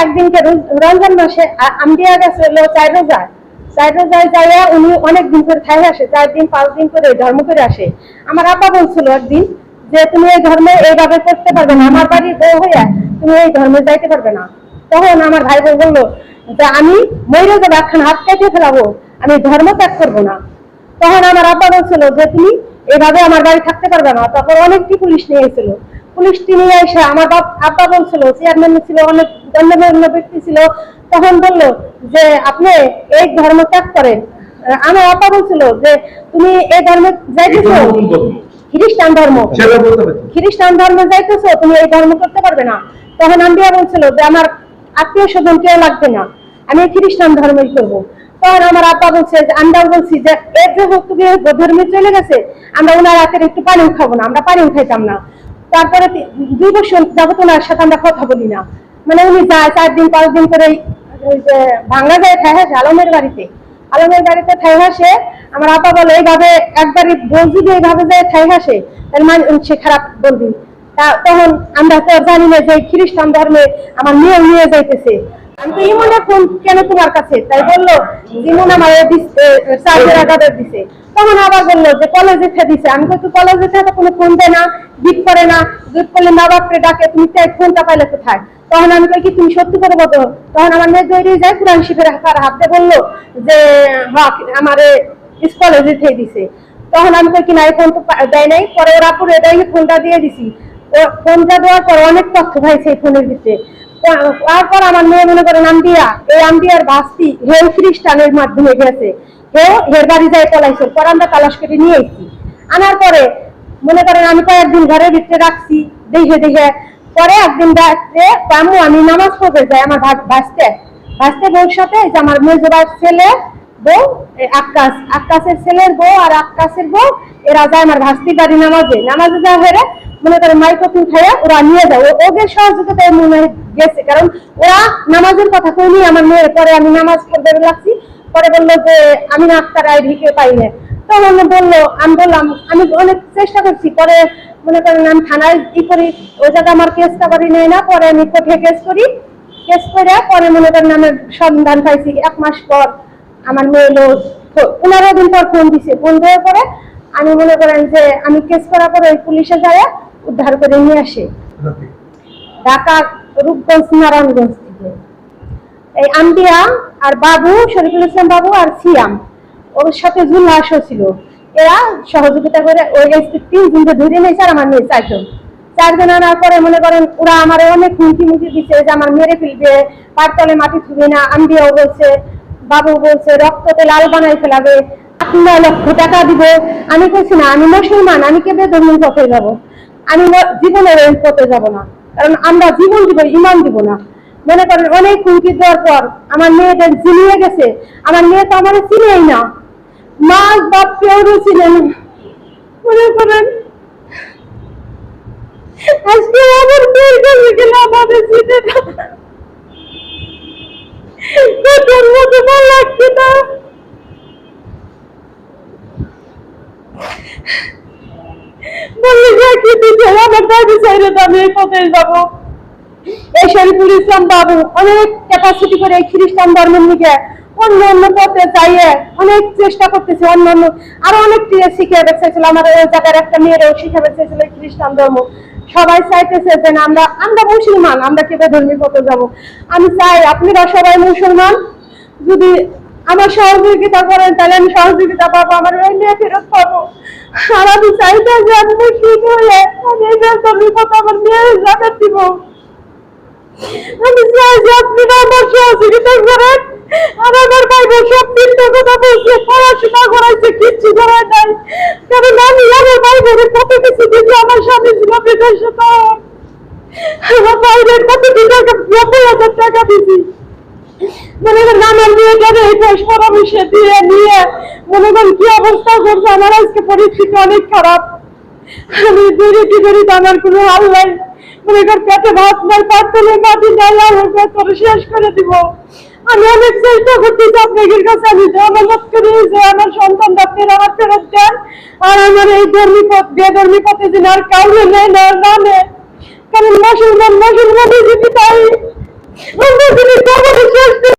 একদিনকে রমজান মাসে আ- আম্বিয়া গেছে হলো চার রোজা চার রোজায় যাইয়া উনি অনেক দিন করে খাই আসে, চার দিন, পাঁচ দিন করে ধর্ম করে আসে। আমার আব্বা বলছিল একদিন যে, তুমি এই ধর্মে এইভাবে করতে পারবে না। আমার বাড়ির বউ হইয়া তুমি এই ধর্মে যাইতে পারবে না। তখন আমার ভাই বউ বলল, যে, আমি মরে যাব, একখান হাত কেটে ফেলাবো। আমি ধর্ম ত্যাগ করব না। তখন আমার আব্বা বলছিল যে, তুমি এভাবে আমার বাড়ি থাকতে পারবে না। তখন অনেকটি পুলিশ নিয়ে এসেছিল। পুলিশটি নিয়ে এসে আমার বাপ আব্বা বলছিল চেয়ারম্যান ছিল অনেক গণ্যমান্য ব্যক্তি ছিল তখন বলল যে আপনি এই ধর্ম ত্যাগ করেন। আমার আব্বা বলছিল যে তুমি এই ধর্মে যাইতেছো? খ্রিস্টান ধর্ম। খ্রিস্টান ধর্মে যাইতেছো তুমি এই ধর্ম করতে পারবে না। তখন আম্বিয়া বলছিল যে আমার আত্মীয় স্বজন কেউ লাগবে না। আমি এই খ্রিস্টান ধর্মই করব। তখন আমার আব্বা বলছে যে আমরাও বলছি যে এর যে তুমি ধর্মে চলে গেছে আমরা ওনার হাতের একটু পানিও খাব না আমরা পানিও খাইতাম না। তারপরে দুই বছর যাবত ওনার সাথে আমরা কথা বলি না। মানে উনি যায় চার দিন, পাঁচ দিন করে ভাঙ্গা যায় খাই হাসে আলমের বাড়িতে। আলমের বাড়িতে খাই হাসে আমার আপা বলে, এইভাবে একবারই বউ যদি এইভাবে যায় খাই হাসে তাহলে মানে সে খারাপ বলবি। তখন আমরা তো জানি না যে খ্রিস্টান ধর্মে আমার মেয়ে নিয়ে যাইতেছে। আমি তো ইমনে ফোন কেন তোমার কাছে? তাই বলল ইমন আমার চার্জের আগাদের দিছে। তখন আবার বলল যে কলেজে দিছে। আমি তো কলেজে কোনো ফোন দেয় না করে না। করলে মা বাপকে ডাকে তুমি চাই ফোনটা পাইলে কোথায়? তখন আমি কই কি তুমি সত্যি করে বলো তখন আমার মেয়ে যায় কোরআন শিখের হাতে বলল যে হক আমার কলেজে দিছে। তখন আমি কই কি না এই ফোন তো দেয় নাই? পরে ওরা পুরো এটাই ফোনটা দিয়ে দিছি। ফোনটা দেওয়ার পর অনেক তথ্য পাইছে এই ফোনের ভিতরে। তারপর আমার মেয়ে মনে করেন আম্বিয়া এই আম্বিয়ার ভাস্তি হেল খ্রিস্টানের মাধ্যমে গেছে। হেও হের বাড়ি যায় পলাইছে পরে আমরা তালাশ করে নিয়ে এসেছি। আনার পরে মনে করেন আমি কয়েকদিন ঘরের ভিতরে রাখছি, দেখে দেখে। পরে একদিন রাত্রে আম্মু আমি নামাজ পড়তে যাই আমার ভাসতে। ভাসতে বউর সাথে আমার মেজবার ছেলে বউ আক্কাস, আক্কাসের ছেলের বউ আর আক্কাসের বউ, এরা যায় আমার ভাস্তি বাড়ি নামাজে। নামাজে যা হেরে মনে করে মাইকোফোন খাইয়া ওরা নিয়ে যায়। ওদের সহযোগিতায় মনে হয় গেছে। কারণ ওরা নামাজের কথা কইনি আমার মেয়ের পরে আমি নামাজ পড়তে লাগছি। পরে বলল যে আমি আক্তার ঢিকে পাই না তখন বলল আমি বললাম আমি অনেক চেষ্টা করছি। পরে মনে করেন আমি থানায় ই করি ওই জায়গায় আমার কেসটা বাড়ি নেই না পরে আমি কোর্টে কেস করি। কেস করে পরে মনে করেন আমার সন্ধান পাইছি এক মাস পর আমার মেয়ে ফো- পনেরো দিন পর ফোন দিছে। ফোন দেওয়ার পরে আমি মনে করেন যে আমি কেস করার পরে ওই পুলিশে যায় উদ্ধার করে নিয়ে আসে। ঢাকা রূপগঞ্জ নারায়ণগঞ্জ থেকে। এই আম্বিয়া আর বাবু, শরীফুল ইসলাম বাবু আর সিয়াম, ওর সাথে জুলহাসও ছিল। এরা সহযোগিতা করে ওই তিনজনকে ধরে নিয়েছে আর আমার মেয়ে চারজন। চারজন আনার পরে মনে করেন, ওরা আমার অনেক হুমকি মুখি দিচ্ছে যে আমার মেরে ফেলবে পাটতলে মাটি থুবে না। আম্বিয়াও বলছে, বাবু বলছে, রক্ততে লাল বানাই ফেলাবে। আট নয় লক্ষ টাকা দিব। আমি বলছি না, আমি মুসলমান, আমি কে বেদর্মী পথে যাব? আমি জীবনের ওই পথে যাব না। কারণ আমরা জীবন দিব, ইমান দিব না। মনে করেন অনেক হুমকি দেওয়ার পর আমার মেয়েদের চিনিয়ে গেছে। আমার মেয়ে তো আমার চিনেই না। মা বাপ কেউ ছিলেন মনে করেন আমার না। মতো লাগছে না বললি যে কি দিতে আমার আমি এই পথে এই শরীফুল ইসলাম বাবু অনেক ক্যাপাসিটি করে এই খ্রিস্টান ধর্মের দিকে অন্য অন্য পথে অনেক চেষ্টা করতেছে, অন্য অন্য আরও অনেক শিখে বেঁচেছিল আমার ওই জায়গার একটা মেয়েরও শিখে বেঁচেছিল খ্রিস্টান ধর্ম। সবাই চাইতেছে যে আমরা আমরা মুসলমান, আমরা ধর্মী পথে যাব? আমি চাই আপনারা সবাই মুসলমান, যদি আমার সহযোগিতা করেন, তাহলে আমি সহযোগিতা পাবো, আমার ওই মেয়ে ফেরত পাবো। আর আমি চাইতে যে আমি মুসলিম হয়ে মনে করেন আমার এই পরামর্শ দিয়ে নিয়ে, মনে করেন কি অবস্থা করছে, আমার আজকে পরিস্থিতি অনেক খারাপ। আমি দূরে কি করি তো আমার কোনো নাই। মনে কর পেটে ভাত নাই পাতলে মাটি নাই আমার পেটরে শেষ করে দিব। আমি অনেক চেষ্টা করতেছি আপনাদের কাছে, আমি অনুরোধ করি যে আমার সন্তান আপনারা আমার ফেরত দেন, আর আমার এই ধর্মী পথ, বেধর্মী পথে যেন আর কাউকে নেয় না না নেয়। কারণ মুসলমান মুসলমানই যদি তাই আমরা তারপরে